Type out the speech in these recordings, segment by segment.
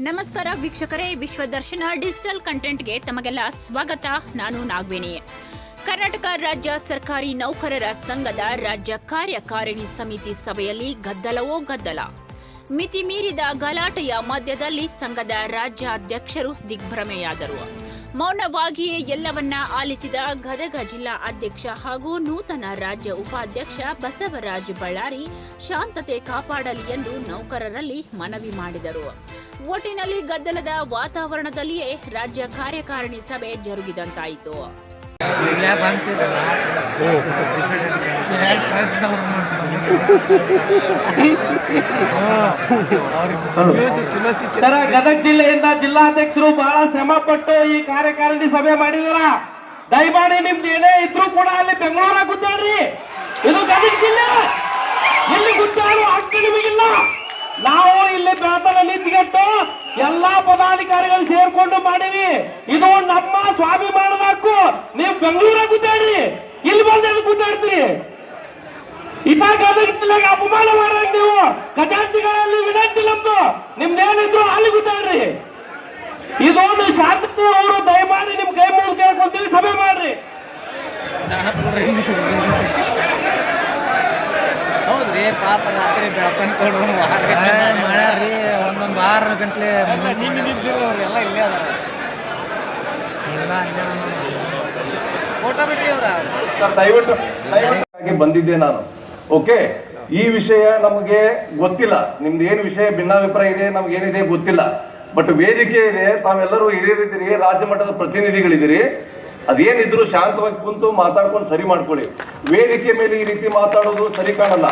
ನಮಸ್ಕಾರ ವೀಕ್ಷಕರೇ, ವಿಶ್ವದರ್ಶನ ಡಿಜಿಟಲ್ ಕಂಟೆಂಟ್ಗೆ ತಮಗೆಲ್ಲ ಸ್ವಾಗತ. ನಾನು ನಾಗವೇಣಿ. ಕರ್ನಾಟಕ ರಾಜ್ಯ ಸರ್ಕಾರಿ ನೌಕರರ ಸಂಘದ ರಾಜ್ಯ ಕಾರ್ಯಕಾರಿಣಿ ಸಮಿತಿ ಸಭೆಯಲ್ಲಿ ಗದ್ದಲವೋ ಗದ್ದಲ. ಮಿತಿ ಮೀರಿದ ಗಲಾಟೆಯ ಮಧ್ಯದಲ್ಲಿ ಸಂಘದ ರಾಜ್ಯಾಧ್ಯಕ್ಷರು ದಿಗ್ಭ್ರಮೆಯಾದರು. ಮೌನವಾಗಿಯೇ ಎಲ್ಲವನ್ನ ಆಲಿಸಿದ ಗದಗ ಜಿಲ್ಲಾ ಅಧ್ಯಕ್ಷ ಹಾಗೂ ನೂತನ ರಾಜ್ಯ ಉಪಾಧ್ಯಕ್ಷ ಬಸವರಾಜ್ ಬಳ್ಳಾರಿ ಶಾಂತತೆ ಕಾಪಾಡಲಿ ಎಂದು ನೌಕರರಲ್ಲಿ ಮನವಿ ಮಾಡಿದರು. ಒಟ್ಟಿನಲ್ಲಿ ಗದ್ದಲದ ವಾತಾವರಣದಲ್ಲಿಯೇ ರಾಜ್ಯ ಕಾರ್ಯಕಾರಿಣಿ ಸಭೆ ಜರುಗಿದಂತಾಯಿತು. ಸರ, ಗದಗ ಜಿಲ್ಲೆಯಿಂದ ಜಿಲ್ಲಾಧ್ಯಕ್ಷರು ಬಹಳ ಶ್ರಮ ಪಟ್ಟು ಈ ಕಾರ್ಯಕಾರಿಣಿ ಸಭೆ ಮಾಡಿದಾರ. ದಯಮಾಡಿ ನಿಮ್ದು ಏನೇ ಇದ್ರು ಕೂಡ ಅಲ್ಲಿ ಬೆಂಗಳೂರಾಗ ಗುದ್ದಾಡ್ರಿ. ಇದು ಗದಗ ಜಿಲ್ಲೆ. ಇಲ್ಲಿ ಗುದ್ದಾಡೋ ಹಕ್ಕು ನಿಮಗಿಲ್ಲ. ನಾವು ಇಲ್ಲಿ ಬೆಳತನ ನಿಂತ್ಗೆಟ್ಟು ಎಲ್ಲಾ ಪದಾಧಿಕಾರಿಗಳು ಸೇರ್ಕೊಂಡು ಮಾಡಿವಿ. ಇದು ನಮ್ಮ ಸ್ವಾಭಿಮಾನದ ಹಕ್ಕು. ನೀವು ಬೆಂಗಳೂರಾಗ ಗುದ್ದಾಡ್ರಿ ಇಲ್ಲಿ ಬಂದು ಗುದ್ದಾಡ್ತೀರಿ ಜಿಲ್ಲೆಗೆ ಅಪಮಾನ ಮಾಡಕ್ ನೀವು ಖಜಾಂಚಿಗಳಲ್ಲಿ ವಿನಂತಿ ನಮ್ದು. ನಿಮ್ದೇನಿದ್ರು ಅಲ್ಲಿ ಗುದ್ದಾಡ್ರಿ ಇದೊಂದು ಶಾಂತಿ ಅವರು ದಯಮಾಡಿ ನಿಮ್ ಕೈ ಮುಗಿದು ಕೇಳ್ಕೊಂತೀವಿ ಸಭೆ ಮಾಡ್ರಿ. ಹೌದ್ರಿ, ಪಾಪ ರಾತ್ರಿ ಬೆಳಕನ್ ಕೊಡೋಣ. ಮಳೆ ರೀ ವಾರ ಗಂಟ್ಲೆ ನಿನ್ನೆ ನಿಂತಿಲ್ಲ ಅವ್ರು ಎಲ್ಲ ಇಲ್ಲೇ ಅದಾರ. ಇಲ್ಲ ಫೋಟೋ ಬಿಡ್ರಿ ಅವ್ರ? ಸರ್ ದಯವಿಟ್ಟು ದಯವಿಟ್ಟು. ಬಂದಿದ್ದೆ ನಾನು. ಓಕೆ ಈ ವಿಷಯ ನಮಗೆ ಗೊತ್ತಿಲ್ಲ. ನಿಮ್ದು ಏನು ವಿಷಯ ಭಿನ್ನಾಭಿಪ್ರಾಯ ಇದೆ ನಮ್ಗೆ ಏನಿದೆ ಗೊತ್ತಿಲ್ಲ. ಬಟ್ ವೇದಿಕೆ ಇದೆ ತಾವೆಲ್ಲರೂ ಹಿರಿಯರಿದ್ದೀರಿ ರಾಜ್ಯ ಮಟ್ಟದ ಪ್ರತಿನಿಧಿಗಳಿದ್ದೀರಿ. ಅದೇನಿದ್ರು ಶಾಂತವಾಗಿ ಕುಂತು ಮಾತಾಡ್ಕೊಂಡು ಸರಿ ಮಾಡ್ಕೊಳ್ಳಿ. ವೇದಿಕೆ ಮೇಲೆ ಈ ರೀತಿ ಮಾತಾಡೋದು ಸರಿ ಕಾಣಲ್ಲ.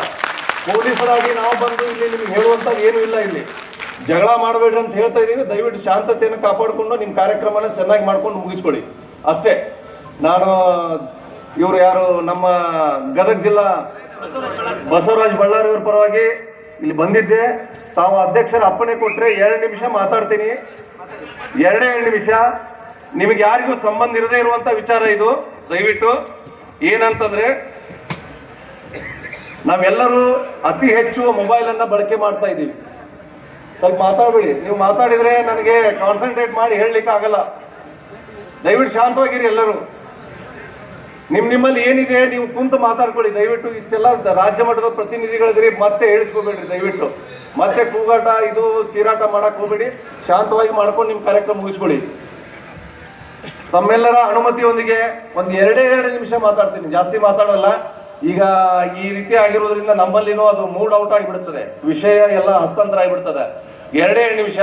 ಪೊಲೀಸರಾಗಿ ನಾವು ಬಂದು ಇಲ್ಲಿ ನಿಮ್ಗೆ ಹೇಳುವಂತ ಏನೂ ಇಲ್ಲ ಇಲ್ಲಿ. ಜಗಳ ಮಾಡಬೇಡ್ರಿ ಅಂತ ಹೇಳ್ತಾ ಇದೀವಿ. ದಯವಿಟ್ಟು ಶಾಂತತೆಯನ್ನು ಕಾಪಾಡಿಕೊಂಡು ನಿಮ್ಮ ಕಾರ್ಯಕ್ರಮನ ಚೆನ್ನಾಗಿ ಮಾಡ್ಕೊಂಡು ಮುಗಿಸ್ಕೊಳ್ಳಿ. ಅಷ್ಟೇ. ನಾನು, ಇವರು ಯಾರು, ನಮ್ಮ ಗದಗ ಜಿಲ್ಲಾ ಬಸವರಾಜ್ ಬಳ್ಳಾರಿ ಅವ್ರ ಪರವಾಗಿ ಇಲ್ಲಿ ಬಂದಿದ್ದೆ. ತಾವು ಅಧ್ಯಕ್ಷರ ಅಪ್ಪಣೆ ಕೊಟ್ಟರೆ ಎರಡು ನಿಮಿಷ ಮಾತಾಡ್ತೀನಿ. ಎರಡೇ ಎರಡು ನಿಮಿಷ. ನಿಮಗೆ ಯಾರಿಗೂ ಸಂಬಂಧ ಇರದೇ ಇರುವಂಥ ವಿಚಾರ ಇದು. ದಯವಿಟ್ಟು ಏನಂತಂದ್ರೆ, ನಾವೆಲ್ಲರೂ ಅತಿ ಹೆಚ್ಚು ಮೊಬೈಲ್ ಅನ್ನ ಬಳಕೆ ಮಾಡ್ತಾ ಇದ್ದೀವಿ. ಸ್ವಲ್ಪ ಮಾತಾಡಬೇಡಿ. ನೀವು ಮಾತಾಡಿದ್ರೆ ನನಗೆ ಕಾನ್ಸಂಟ್ರೇಟ್ ಮಾಡಿ ಹೇಳಲಿಕ್ಕೆ ಆಗಲ್ಲ. ದಯವಿಟ್ಟು ಶಾಂತವಾಗಿರಿ ಎಲ್ಲರೂ. ನಿಮ್ ನಿಮ್ಮಲ್ಲಿ ಏನಿದೆ ನೀವು ಕುಂತು ಮಾತಾಡ್ಕೊಳ್ಳಿ. ದಯವಿಟ್ಟು ಇಷ್ಟೆಲ್ಲ ರಾಜ್ಯ ಮಟ್ಟದ ಪ್ರತಿನಿಧಿಗಳಿದ್ರಿ ಮತ್ತೆ ಹೇಳಿಸ್ಕೋಬೇಡ್ರಿ ದಯವಿಟ್ಟು. ಮತ್ತೆ ಕೂಗಾಟ, ಇದು ಚೀರಾಟ ಮಾಡಕ್ ಹೋಗ್ಬೇಡಿ. ಶಾಂತವಾಗಿ ಮಾಡ್ಕೊಂಡು ನಿಮ್ ಕಾರ್ಯಕ್ರಮ ಮುಗಿಸ್ಕೊಳ್ಳಿ. ತಮ್ಮೆಲ್ಲರ ಅನುಮತಿಯೊಂದಿಗೆ ಒಂದು ಎರಡೇ ಎರಡು ನಿಮಿಷ ಮಾತಾಡ್ತೀನಿ. ಜಾಸ್ತಿ ಮಾತಾಡಲ್ಲ. ಈಗ ಈ ರೀತಿ ಆಗಿರೋದ್ರಿಂದ ನಮ್ಮಲ್ಲಿನೂ ಅದು ಮೂಡ್ ಔಟ್ ಆಗಿಬಿಡ್ತದೆ. ವಿಷಯ ಎಲ್ಲ ಹಸ್ತಾಂತರ ಆಗಿಬಿಡ್ತದೆ. ಎರಡೇ ನಿಮಿಷ.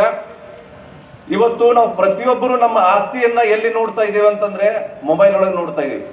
ಇವತ್ತು ನಾವು ಪ್ರತಿಯೊಬ್ಬರು ನಮ್ಮ ಆಸ್ತಿಯನ್ನ ಎಲ್ಲಿ ನೋಡ್ತಾ ಇದ್ದೇವೆ ಅಂತಂದ್ರೆ ಮೊಬೈಲ್ ಒಳಗೆ ನೋಡ್ತಾ ಇದೀವಿ